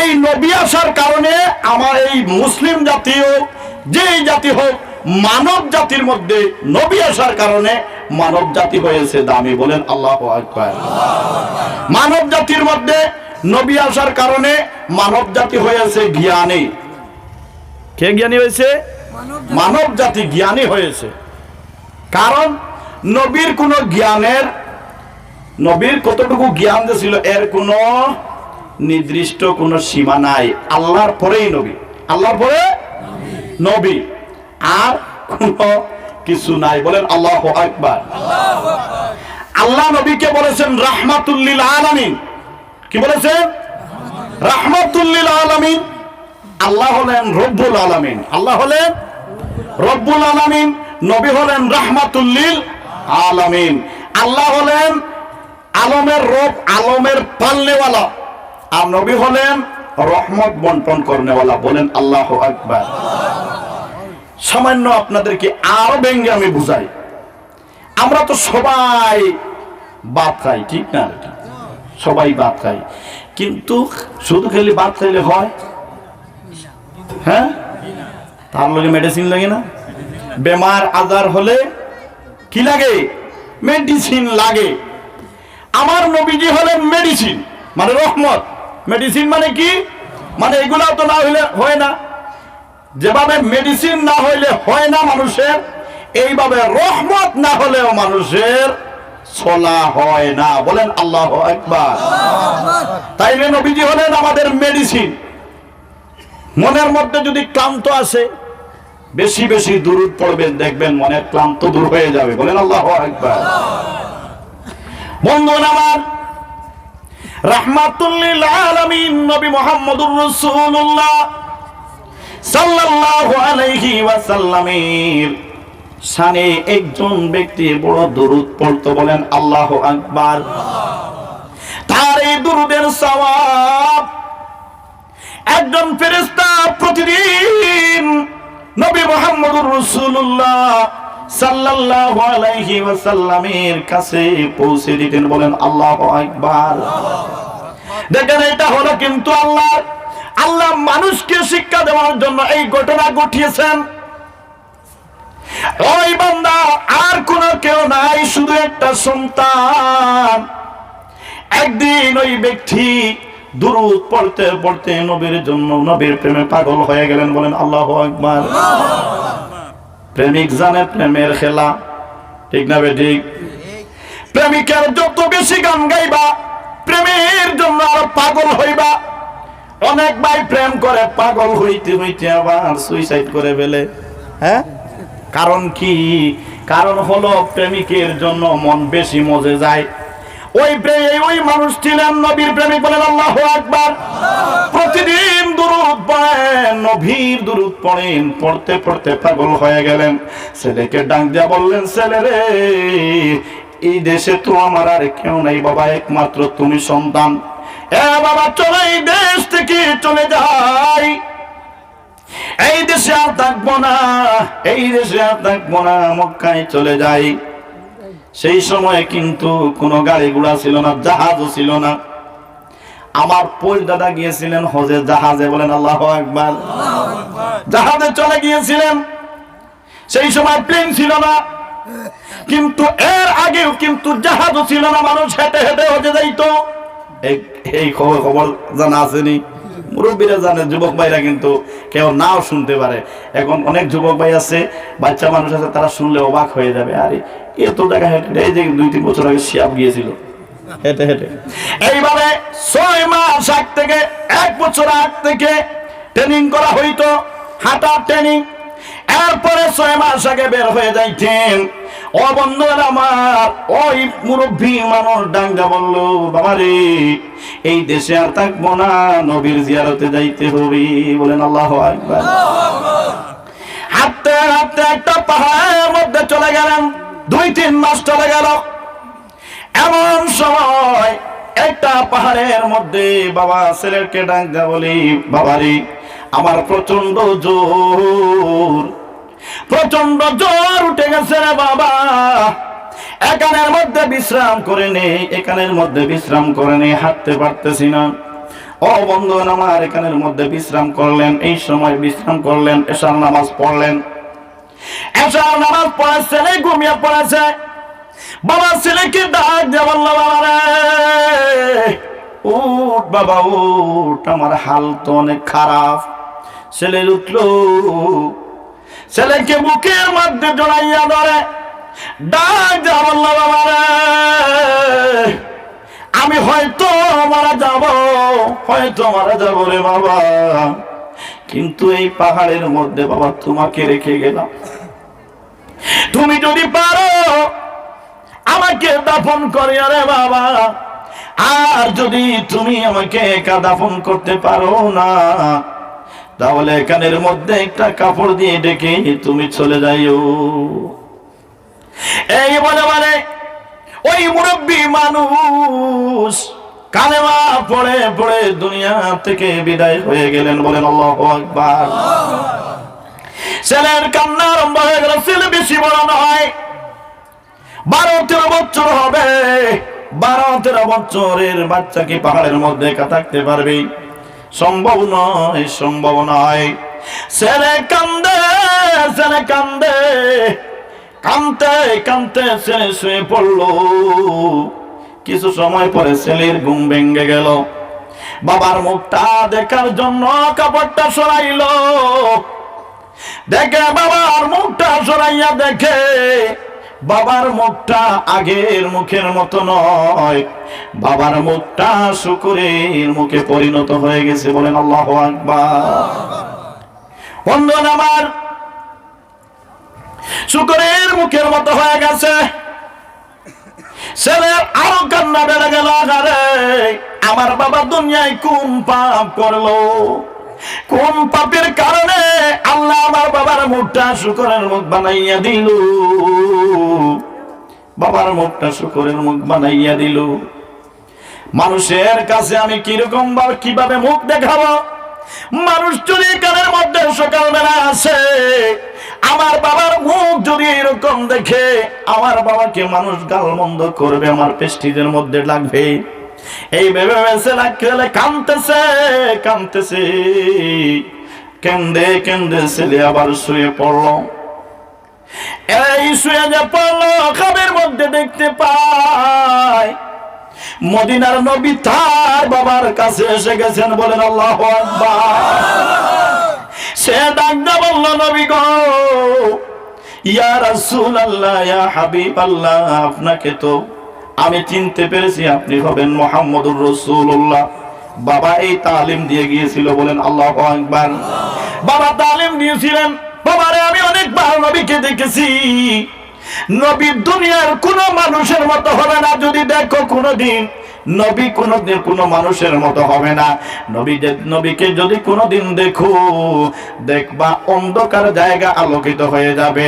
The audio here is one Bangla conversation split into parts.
এই নবী আসার কারণে আমার এই মুসলিম জাতি হোক, যেই জাতি হোক, মানব জাতির মধ্যে নবী আসার কারণে মানব জাতি হয়েছে দামি বলেন আল্লাহ মানব জাতির মধ্যে নবী আসার কারণে মানব জাতি হয়েছে জ্ঞানী। কে জ্ঞানী হয়েছে? মানব জাতি জ্ঞানী হয়েছে। কারণ নবীর কোনো জ্ঞানের, নবীর কতটুকু জ্ঞান যে ছিল, এর কোনো নির্দিষ্ট কোনো সীমা নাই। আল্লাহর পরেই নবী। আল্লাহর পরে নবী। আর কোনো কিছু নাই। বলেন আল্লাহ আকবার। আল্লাহ নবীকে বলেছেন, রাহমাতুল্লিল আলামিন। কি বলেছেন? রাহমাতুল্লিল আলামিন। আল্লাহ হলেন রব্বুল আলামিন। আল্লাহ হলেন রব্বুল আলামিন। নবী হলেন রাহমাতুল্লিল আলামিন। আল্লাহ হলেন আলমের রব, আলমের পালনেওয়ালা। আর নবী হলেন, রহমত বন্টন করনেওয়ালা বলেন, আল্লাহ আকবার। সামান্য আপনাদেরকে আরও ব্যঙ্গে আমি বুঝাই। আমরা তো সবাই বাদ খাই, ঠিক না? সবাই বাদ খাই। কিন্তু শুধু খেলে বাদ খাইলে হয়? হ্যাঁ? তার লগে মেডিসিন লাগে না? বেমার আজার হলে কি লাগে? মেডিসিন লাগে। আমার নবীজি হলেন মেডিসিন মানে রহমত। মেডিসিন মানে কি? মানে এগুলা তো না হইলে হয় না। যেভাবে মেডিসিন না হইলে হয় না মানুষের, এইভাবে রহমত না হলেও মানুষের চলা হয় না। বলেন আল্লাহ একবার তাইলে নবীজি হলেন আমাদের মেডিসিন মনের মধ্যে যদি ক্লান্ত আসে বেশি বেশি দূর পড়বেন, দেখবেন মনের ক্লান্ত দূর হয়ে যাবে। বলেন আল্লাহ একবার বন্ধুন আমার রাহমাতুল্লিল নবী সাল্লাল্লাহু একজন ব্যক্তি বড় দরুদ পড়তো বলেন, আল্লাহু আকবার। তার এই দরুদের সওয়াব একজন ফেরেশতা প্রতিদিন নবী মুহাম্মদুর রাসূলুল্লাহ সাল্লাল্লাহু আলাইহি ওয়াসাল্লামের কাছে পৌঁছে দিতেন, বলেন, আল্লাহু আকবার। দেখেন, এটা হলো কিন্তু আল্লাহ। আল্লাহ মানুষকে শিক্ষা দেওয়ার জন্য এই ঘটনা ঘটিয়েছেন। ওই বান্দা, আর কোন কেউ নাই, শুধু একটা সন্তান। একদিন ওই ব্যক্তি দুরুদ পড়তে পড়তে নবীর জন্য নবীর প্রেমে পাগল হয়ে গেলেন, বলেন, আল্লাহ আকবার। প্রেমিক জানে প্রেমের খেলা। ঠিক না ঠিক? প্রেমিকের যত বেশি গান গাইবা, প্রেমের জন্য আরও পাগল হইবা। অনেক ভাই প্রেম করে, পাগল হইতে হইতে আবার সুইসাইড করে ফেলে। হ্যাঁ? কারণ কি? কারণ হলো প্রেমিকের জন্য মন বেশি মজে যায়। ওই ওই মানুষ ছিলেন নবীর প্রেমিক বলেন আল্লাহ আকবার। প্রতিদিন দুরুদ পড়েন, নবীর দুরুদ পড়েন, পড়তে পড়তে পাগল হয়ে গেলেন। ছেলেকে ডাক দিয়া বললেন, ছেলে রে, এই দেশে তো আমার আর কেউ নাই বাবা, একমাত্র তুমি সন্তান। এ বাবা, চলে এই দেশ থেকে চলে যাই। এই দেশে আর থাকব না, এই দেশে আর থাকব না, মক্কায় চলে যাই। সেই সময় কিন্তু কোনো গাড়ি ঘোড়া ছিল না, জাহাজও ছিল না। আমার পোষ দাদা গিয়েছিলেন হজে জাহাজে বলেন, আল্লাহ একবার জাহাজে চলে গিয়েছিলেন। সেই সময় প্লেন ছিল না। কিন্তু এর আগেও কিন্তু জাহাজও ছিল না, মানুষ হেঁটে হেঁটে হজে যাইতো। এই খবর খবর জানা আসেনি। মুরব্বীরা জানে, যুবক ভাইরা কিন্তু কেউ নাও শুনতে পারে। এখন অনেক যুবক ভাই আছে, বাচ্চা মানুষ আছে, তারা শুনলে অবাক হয়ে যাবে, আরে এত জায়গা হেঁটে এই যে দুই তিন বছর আগে শিয়াব গিয়েছিল। হেঁটে হেঁটে। এইভাবে ছয় মাস আগ থেকে, এক বছর আগ থেকে ট্রেনিং করা হইতো হাঁটা ট্রেনিং এরপরে ছয় মাস আগে বের হয়ে যাইতেন। ও বন্ধুরা আমার ওই মুরব্বী মানুষ ডাঙ্গা বলল বাবা রে এই দেশে আর থাকব না, নবীর জিয়ারতে যাইতে হবে। বলেন, আল্লাহ আকবার। হাঁটতে হাঁটতে একটা পাহাড়ের মধ্যে চলে গেলেন দুই তিন মাস চলে গেল। এমন সময় একটা পাহাড়ের মধ্যে বাবা ছেলেকে দেয়া বলি, বাবারি, আমার প্রচণ্ড জোর। প্রচণ্ড জোর উঠে গেছে রে বাবা। এখানের মধ্যে বিশ্রাম করে নেই এখানের মধ্যে বিশ্রাম করে নেই হাঁটতে পারতেছি না। ও বন্ধু আমার এখানের মধ্যে বিশ্রাম করলেন, এই সময় বিশ্রাম করলেন, এশার নামাজ পড়লেন। এশার নামাজ পড়ে ছেলে ঘুমিয়ে পড়েছে। বাবা, ছেলেকে ডাক দিয়ে বলল, বাবা উঠ বাবা, উঠ, আমার হাল তো অনেক খারাপ। ছেলে উঠল ছেলেকে বুকের মধ্যে জড়াইয়া ধরে, ডাক আমি হয়তো মারা যাব, হয়তো মারা যাব রে বাবা। কিন্তু এই পাহাড়ের মধ্যে বাবা তোমাকে রেখে গেলাম। তুমি যদি পারো, আমাকে দাফন করে রে বাবা। আর যদি তুমি আমাকে একা দাফন করতে পারো না তাহলে এখানের মধ্যে একটা কাপড় দিয়ে ডেকে তুমি চলে যাইও। এই বলে মানে ওই মুরব্বী মানুষ কালেমা পড়ে পড়ে দুনিয়া থেকে বিদায় হয়ে গেলেন বলেন আল্লাহ আকবার। ছেলের কান্না আরম্ভ হয়ে গেল, ছেলে বেশি বড় নয়, বারো তেরো বছর হবে, বারো তেরো বছরের বাচ্চা কি পাহাড়ের মধ্যে থাকতে পারবে? সম্ভব নয় সম্ভব নয়। ছেলে কান্দে ছেলে কান্দে, কানতে কানতে ছেলে শুয়ে পড়ল। কিছু সময় পরে ছেলের ঘুম ভেঙে গেল। বাবার মুখটা দেখার জন্য কাপড়টা সরাইলো। দেখে বাবার মুখটা সরাইয়া দেখে বাবার মুখটা আগের মুখের মতো নয়। বাবার মুখটা শুকুরের মুখে পরিণত হয়ে গেছে বলেন আল্লাহ আকবার। আমার শুকুরের মুখের মতো হয়ে গেছে। ছেলে আরও কান্না বেড়ে গেল আরে আমার বাবা দুনিয়ায় কোন পাপ করল? কোন পাপের কারণে আল্লাহ আমার বাবার মুখটা শুকরের মুখ বানাইয়া দিল? বাবার মুখটা শুকরের মুখ বানাইয়া দিল। মানুষের কাছে আমি কীরকম ভাবে কীভাবে মুখ দেখাবো? মানুষ যদি কানের মধ্যে সকালবেলা আসে, আমার বাবার মুখ যদি এরকম দেখে, আমার বাবাকে মানুষ গালমন্দ করবে, আমার পেস্টিজের মধ্যে লাগবে। এই ভেবে ভেসে লাগলে কানতেছে কানতেছে কেন্দে কেন্দে ছেলে আবার শুয়ে পড়ল। এই শুয়ে যে খাবের মধ্যে দেখতে পায় মদিনার নবী তার বাবার কাছে এসে গেছেন বলেন, আল্লাহ সে ডাকতে বলল, নবী গো, ইয়া রাসূল আল্লাহ ইয়া হাবিব আল্লাহ আপনাকে তো আমি চিনতে পেরেছি, আপনি হবেন মোহাম্মদুর রসুল্লাহ বাবা এই তালিম দিয়ে গিয়েছিল বলেন, আল্লাহ একবার বাবা তালিম দিয়েছিলেন বাবারে, আমি অনেকবার নবীকে দেখেছি। নবী দুনিয়ার কোন মানুষের মতো হবে না, যদি দেখো কোনদিন নবী কোনদিন কোন মানুষের মতো হবে না। নবী নবীকে যদি কোনদিন দেখো, দেখবা অন্ধকার জায়গা আলোকিত হয়ে যাবে।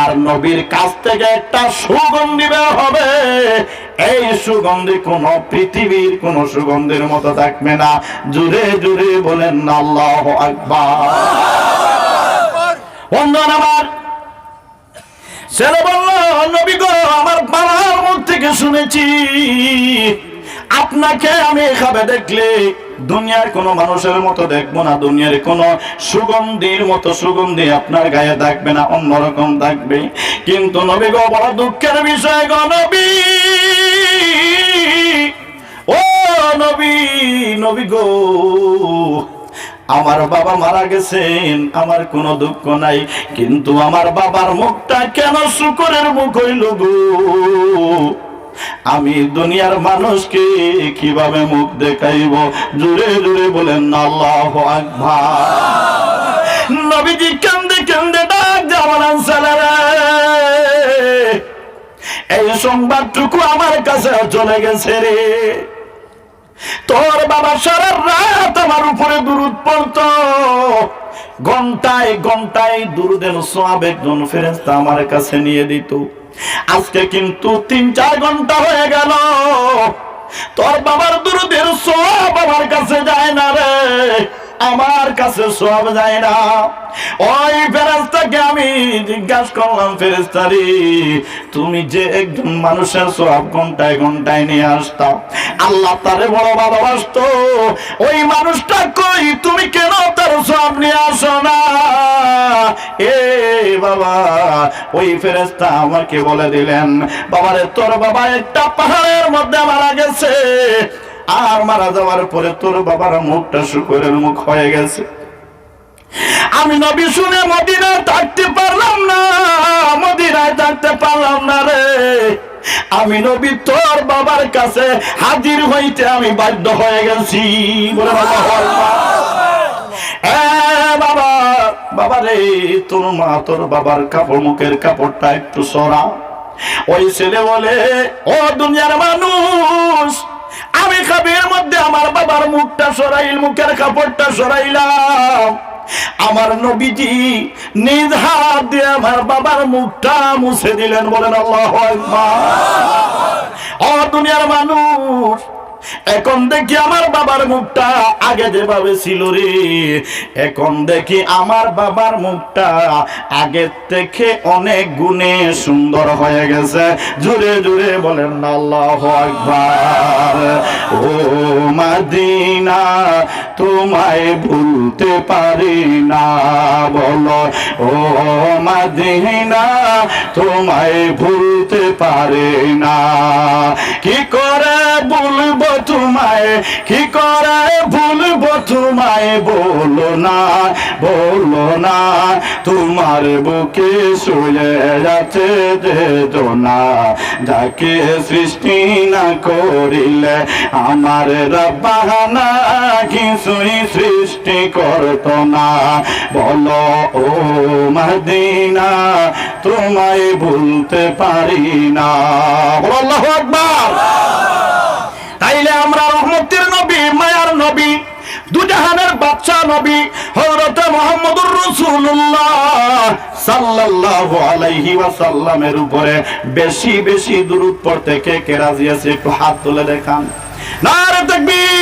আর নবীর কাছ থেকে একটা সুগন্ধি বের হবে। এই সুগন্ধি কোন পৃথিবীর কোন সুগন্ধির মতো থাকবে না। জুড়ে জুড়ে বলেন আল্লাহ আকবার। বন্ধন আমার। ছেলে বলল, নবী আমার বাবার মুখ থেকে শুনেছি। আপনাকে আমি এভাবে দেখলে দুনিয়ার কোন মানুষের মতো দেখব না। দুনিয়ার কোন সুগন্ধির মতো সুগন্ধি আপনার গায়ে থাকবে না, অন্যরকম থাকবে। কিন্তু নবী গো, বড় দুঃখের বিষয় গো, নবী। ও নবী নবী গো আমার বাবা মারা গেছেন, আমার কোনো দুঃখ নাই, কিন্তু আমার বাবার মুখটা কেন শুকরের মুখ হইল গো? আমি দুনিয়ার মানুষকে কীভাবে মুখ দেখাইব? জুড়ে জুড়ে বলেন, আল্লাহ আকবার। নবীজি কান্দে কান্দে ডাক জামানান ছেলেরা, এই সংবাদটুকু আমার কাছে চলে গেছে রে। তোর বাবা সারা রাত আমার উপরে দুরুদ পড়ত। ঘন্টায় ঘন্টায় দুরুদের সব একজন ফেরেস্তা আমার কাছে নিয়ে দিত। আজকে কিন্তু তিন চার ঘণ্টা হয়ে গেল। তোর বাবার দুরুদের সব আমার কাছে যায় না রে। আমার কাছে সব যায় না। ওই ফেরেস্তাকে আমি জিজ্ঞাসা করলাম ফেরেস্তারি তুমি যে একজন মানুষের সব ঘন্টায় ঘন্টায় নিয়ে আসতাম আল্লাহ তারে বড় ভালোবাসতো। ওই মানুষটা কই, তুমি কেন তার সব নিয়ে আসো না? এ বাবা, ওই ফেরেস্তা আমাকে বলে দিলেন, বাবারে, তোর বাবা একটা পাহাড়ের মধ্যে মারা গেছে। আর মারা যাওয়ার পরে তোর বাবার মুখটা শুকুরের মুখ হয়ে গেছে। আমি নবী শুনে মদিনায় থাকতে পারলাম না, মদিনায় থাকতে পারলাম না রে। আমি নবী তোর বাবার কাছে হাজির হইতে আমি বাধ্য হয়ে গেছি। বলে বাবা বাবা রে, তোর মা তোর বাবার কাপড়, মুখের কাপড়টা একটু সরা। ওই ছেলে বলে, ও দুনিয়ার মানুষ আমি খাবির মধ্যে আমার বাবার মুখটা সরাইল, মুখের কাপড়টা সরাইলাম। আমার নবীজি নিজ হাত দিয়ে আমার বাবার মুখটা মুছে দিলেন, বলেন আল্লাহ ও দুনিয়ার মানুষ এখন দেখি আমার বাবার মুখটা আগে যেভাবে ছিল রে। এখন দেখি আমার বাবার মুখটা আগের থেকে অনেক গুণে সুন্দর হয়ে গেছে। জুড়ে জুড়ে বলেন আল্লাহ আকবার। ও মাদিনা, তোমায় ভুলতে পারি না, বলো। ও মাদিনা, তোমায় ভুলতে পারি না। কি করে বলব তোমায়, কি করে ভুলবো তোমায়? বলো না বলো না, তোমার বুকে শুয়ে যাচ্ছে না যাকে সৃষ্টি না করিলে, আমার রব্বানা কিছুই সৃষ্টি করত না। বলো, ও মদিনা, তোমায় ভুলতে পারি না। বলো, আল্লাহু আকবার তাইলে আমরা রহমতের নবী মায়ার নবী দুজাহানের বাচ্চা নবী হযরত মুহাম্মদুর রাসূলুল্লাহ সাল্লাল্লাহু আলাইহি ওয়াসাল্লামের উপরে বেশি বেশি দরুদ পড়তে কে কে রাজি আছে একটু হাত তুলে দেখান। নারে তাকবীর।